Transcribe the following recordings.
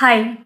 Hi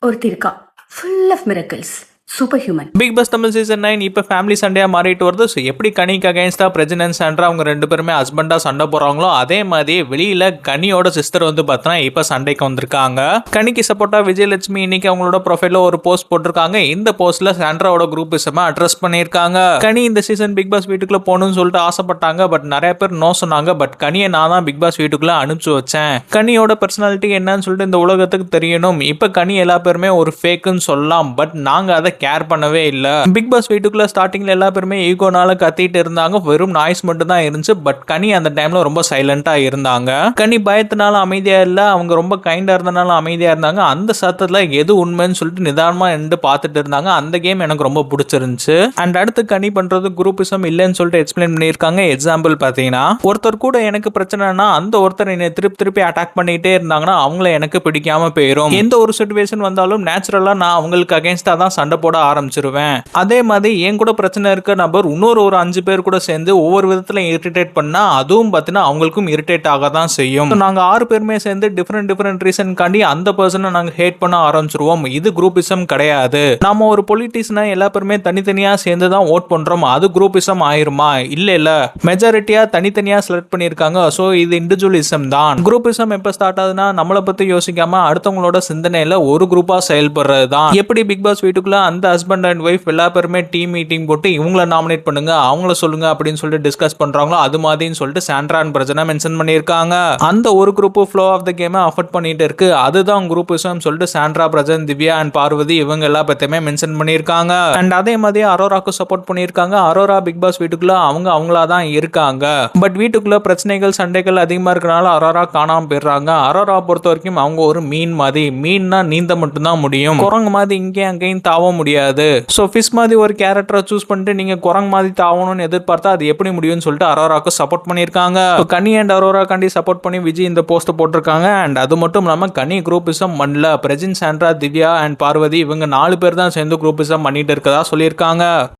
ஒருத்தி இருக்கா. Full of miracles super human big boss Tamil season nine இப்போ family சண்டையாக மாறிட்டு வருது. ஸோ எப்படி கனிக்கு அகைன்ஸ்டாக பிரஜினன் சாண்ட்ரா அவங்க ரெண்டு பேருமே ஹஸ்பண்டாக சண்டை போகிறாங்களோ அதே மாதிரி வெளியில் கனியோட சிஸ்டர் வந்து பார்த்தோன்னா இப்போ சண்டைக்கு வந்திருக்காங்க. கனிக்கு சப்போர்ட்டாக விஜயலட்சுமி இன்னைக்கு அவங்களோட ப்ரொஃபைலில் ஒரு போஸ்ட் போட்டிருக்காங்க. இந்த போஸ்ட்டில் சாண்ட்ராவோட குரூப் விஷயமா அட்ரஸ் பண்ணியிருக்காங்க. கனி இந்த சீசன் பிக் பாஸ் வீட்டுக்குள்ளே போகணும்னு சொல்லிட்டு ஆசைப்பட்டாங்க. பட் நிறைய பேர் நோ சொன்னாங்க. பட் கனியை நான் தான் பிக் பாஸ் வீட்டுக்குள்ளே அனுப்பிச்சு வச்சேன். கனியோட பர்சனாலிட்டி என்னன்னு சொல்லிட்டு இந்த உலகத்துக்கு தெரியணும். இப்போ கனி எல்லா பேருமே ஒரு ஃபேக்குன்னு சொல்லலாம். பட் நாங்கள் அதை கேர் பண்ணவே இல்லை. பிக் பாஸ் வீட்டுக்குள்ள ஸ்டார்டிங்ல எல்லா பேருமே ஈகோனால கத்திட்டு இருந்தாங்க. வெறும் நாய்ஸ் மட்டும் தான் இருந்துச்சு. பட் கனி அந்த டைம்ல ரொம்ப சைலண்டா இருந்தாங்க. கனி பயத்தினால அமைதியா இல்ல. அவங்க ரொம்ப கைண்டா இருந்தனால அமைதியா இருந்தாங்க. அந்த சத்தத்துல எது உண்மைன்னு சொல்லிட்டு நிதானமா நின்று பார்த்துட்டு இருந்தாங்க. அந்த கேம் எனக்கு ரொம்ப பிடிச்சிருந்துச்சு. அண்ட் அடுத்து கனி பண்றது குரூப்பிசம் இல்லைன்னு சொல்லிட்டு எக்ஸ்பிளைன் பண்ணியிருக்காங்க. எக்ஸாம்பிள் பார்த்தீங்கன்னா ஒருத்தர் கூட எனக்கு பிரச்சனைனா அந்த ஒருத்தர் என்னை திருப்பி திருப்பி அட்டாக் பண்ணிட்டே இருந்தாங்கன்னா அவங்கள எனக்கு பிடிக்காம போயிடும் எந்த ஒரு சுச்சுவேஷன் வந்தாலும் நேச்சுரலா நான் அவங்களுக்கு அகேன்ஸ்டா தான் சண்டை போட ஆரம்பிச்சிருவேன். அதே மாதிரி என் கூட பிரச்சனை இருக்க நபர் இன்னொரு ஒரு அஞ்சு பேர் கூட சேர்ந்து ஒவ்வொரு விதத்துல இரிட்டேட் பண்ணா அதுவும் பார்த்தீங்கன்னா அவங்களுக்கும் இரிட்டேட் ஆக தான் செய்யும். நாங்கள் நாங்க ஆறு பேருமே சேர்ந்து டிஃப்ரெண்ட் டிஃப்ரெண்ட் ரீசன் காண்டி அந்த பர்சனை நாங்க ஹேட் பண்ண ஆரம்பிச்சிருவோம். இது குரூப்பிசம் கிடையாது. நாம ஒரு பொலிட்டிஷனா எல்லா பேருமே தனித்தனியா சேர்ந்து தான் ஓட் பண்றோம். அது குரூப்பிசம் ஆயிருமா? இல்ல இல்ல மெஜாரிட்டியா தனித்தனியா செலக்ட் பண்ணியிருக்காங்க. ஸோ இது இண்டிவிஜுவலிசம் தான். குரூப்பிசம் எப்போ ஸ்டார்ட் ஆகுதுன்னா நம்மளை பத்தி யோசிக்காம அடுத்தவங்களோட சிந்தனையில ஒரு குரூப்பா செயல்படுறது தான் எப்படி பிக் பாஸ் வீட்டுக்குள்ள அந்த ஹஸ்பண்ட் அண்ட் ஒய்ஃப் எல்லா பேருமே டீம் மீட்டிங் போட்டு இவங்கள நாமினேட் பண்ணுங்க அவங்கள சொல்லுங்க அப்படின்னு சொல்லிட்டு டிஸ்கஸ் பண்றாங்களோ அது மாதிரின்னு சொல்லிட்டு சாண்ட்ரா அண்ட் பிரஜனா மென்ஷன் பண்ணியிருக்காங்க. அந்த ஒரு குரூப் ஃப்ளோ ஆஃப் த கேமை அஃபர்ட் பண்ணிட்டு இருக்கு. அதுதான் குரூப் சொல்லிட்டு சாண்ட்ரா பிரஜன் திவ்யா அண்ட் பார்வதி இவங்க எல்லா பத்தியுமே மென்ஷன் பண்ணியிருக்காங்க. அண்ட் அதே மாதிரி அரோராக்கு சப்போர்ட் பண்ணியிருக்காங்க. அரோரா பிக் பாஸ் வீட்டுக்குள்ள அவங்க அவங்களா தான் இருக்காங்க. பட் வீட்டுக்குள்ள பிரச்சனைகள் சண்டைகள் அதிகமா இருக்கனால அரோரா காணாம போயிடுறாங்க. அரோரா பொறுத்த வரைக்கும் அவங்க ஒரு மீன் மாதிரி. மீன்னா நீந்த மட்டும்தான் முடியும். குரங்கு மாதிரி இங்கேயும் அங்கேயும் தாவ முடியாது. ஸோ ஃபிஷ் மாதிரி ஒரு கேரக்டரை சூஸ் பண்ணிட்டு நீங்கள் குரங்கு மாதிரி தாவணும்னு எதிர்பார்த்தா அது எப்படி முடியும்னு சொல்லிட்டு அரோராக்கு சப்போர்ட் பண்ணியிருக்காங்க. கனி அண்ட் அரோரா காண்டி சப்போர்ட் பண்ணி விஜய் இந்த போஸ்ட் போட்டிருக்காங்க. அண்ட் அது மட்டும் இல்லாமல் கனி குரூப்பிசம் பண்ணல பிரஜின் சாண்ட்ரா திவ்யா அண்ட் பார்வதி இவங்க நாலு பேர் தான் சேர்ந்து குரூப்பிசம் பண்ணிட்டு இருக்கதா சொல்லியிருக்காங்க.